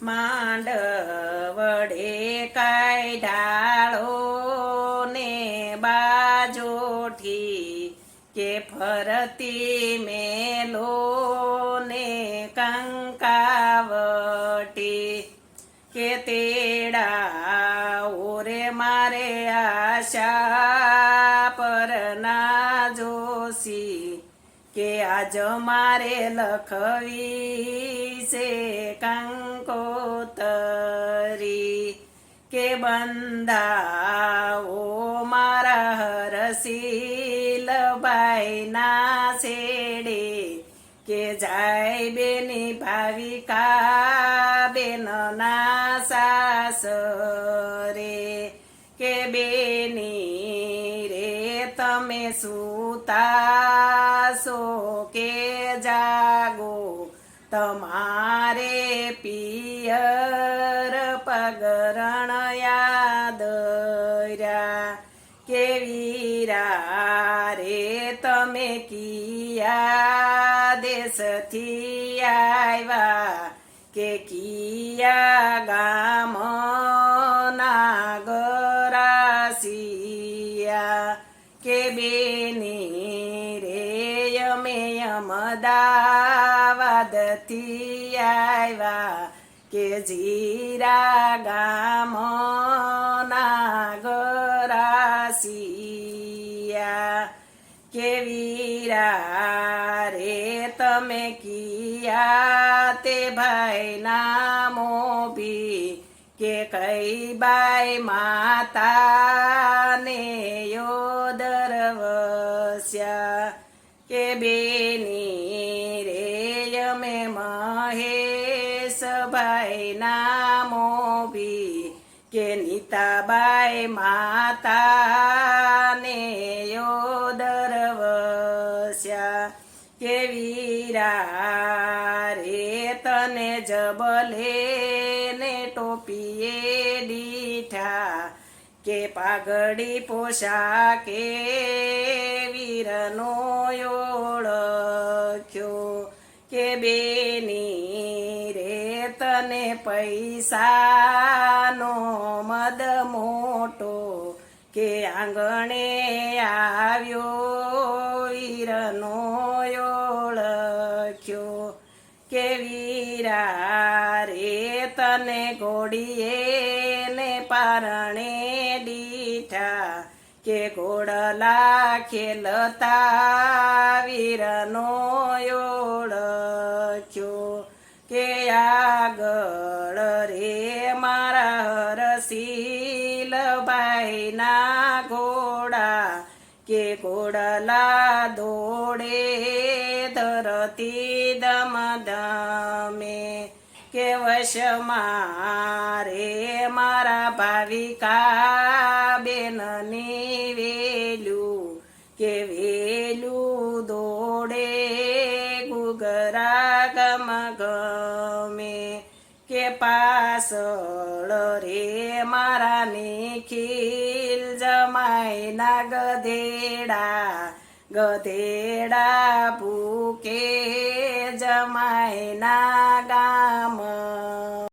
માંડ વડે કાય ઢાળો ને બાજોઠી કે ફરતી મેલો ને કંકાવટી કે તેડા ઓરે મારે આશા પર ના જોશી કે આજ મારે લખવી છે કંકોતરી કે બંધાઓ મારા હરસીલ ના છેડે કે જાય બેની ભાવિકા બેન ના સાસરે કે બેની રે તમે સુતાસો કે જાગો તમારે પિયર પગરણ યાદ કેવી રે તમે કિયા દેશથી આવ્યા કે કિયા ગામ નાગરાસિયા કે બેની રે અમે અમદાવાદથી આવ્યા કે જીરા ગામ વીરા રે તમે કિયા તે ભાઈ નામો ભી કે કઈ બાઈ માતા ને યોદર વસ્યા કે બેની રે અમે મહેશ ભાઈ નામો ભી કે નીતાબાઈ માતા કે વીરા રે તને જબલે ને ટોપીએ દીઠા કે પાઘડી પોશાકે વીરનો ઓળખ્યો કે બેની રે તને પૈસાનો મદ મોટો કે આંગણે આવ્યો કે વીરા રે તને ઘોડીએ ને પારણે દીઠા કે ઘોડલા ખેલતા વીરનો ઓળખ્યો? કે આગળ રે મારા હરસીલ ભાઈના ઘોડા? કે ઘોડલા દોડે ધરતી દમ ધમે કે વશમાં રે મારા ભાવિકા બેનની વેલું કે વેલું દોડે ગુગરા ગમ ગમે કે પાસળ રે ગધેડા ભૂકે જમાયના ગામ.